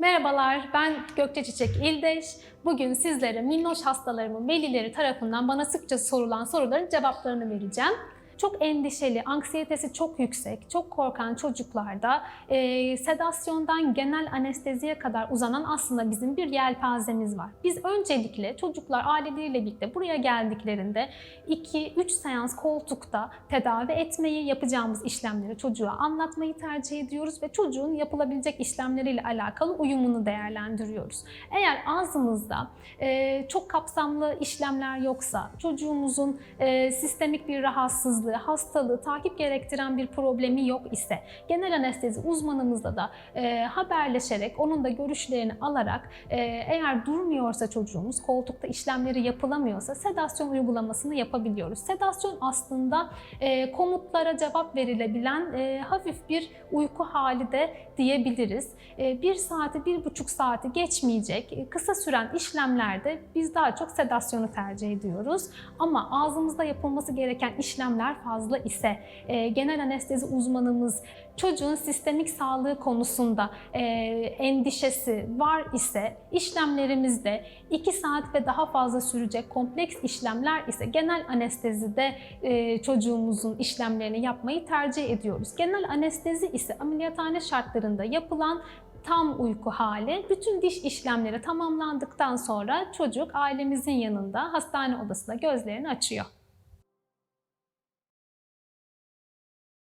Merhabalar, ben Gökçe Çiçek İldeş. Bugün sizlere minnoş hastalarımın velileri tarafından bana sıkça sorulan soruların cevaplarını vereceğim. Çok endişeli, anksiyetesi çok yüksek, çok korkan çocuklarda e, sedasyondan genel anesteziye kadar uzanan aslında bizim bir yelpazemiz var. Biz öncelikle çocuklar aileleriyle birlikte buraya geldiklerinde 2-3 seans koltukta tedavi etmeyi, yapacağımız işlemleri çocuğa anlatmayı tercih ediyoruz ve çocuğun yapılabilecek işlemleriyle alakalı uyumunu değerlendiriyoruz. Eğer ağzımızda e, çok kapsamlı işlemler yoksa, çocuğumuzun e, sistemik bir rahatsızlığı, hastalığı, takip gerektiren bir problemi yok ise, genel anestezi uzmanımızla da e, haberleşerek, onun da görüşlerini alarak, e, eğer durmuyorsa çocuğumuz, koltukta işlemleri yapılamıyorsa sedasyon uygulamasını yapabiliyoruz. Sedasyon aslında e, komutlara cevap verilebilen e, hafif bir uyku hali de diyebiliriz. E, bir saati, bir buçuk saati geçmeyecek e, kısa süren işlemlerde biz daha çok sedasyonu tercih ediyoruz. Ama ağzımızda yapılması gereken işlemler fazla ise e, genel anestezi uzmanımız çocuğun sistemik sağlığı konusunda e, endişesi var ise işlemlerimizde 2 saat ve daha fazla sürecek kompleks işlemler ise genel anestezide e, çocuğumuzun işlemlerini yapmayı tercih ediyoruz. Genel anestezi ise ameliyathane şartlarında yapılan tam uyku hali. Bütün diş işlemleri tamamlandıktan sonra çocuk ailemizin yanında hastane odasında gözlerini açıyor.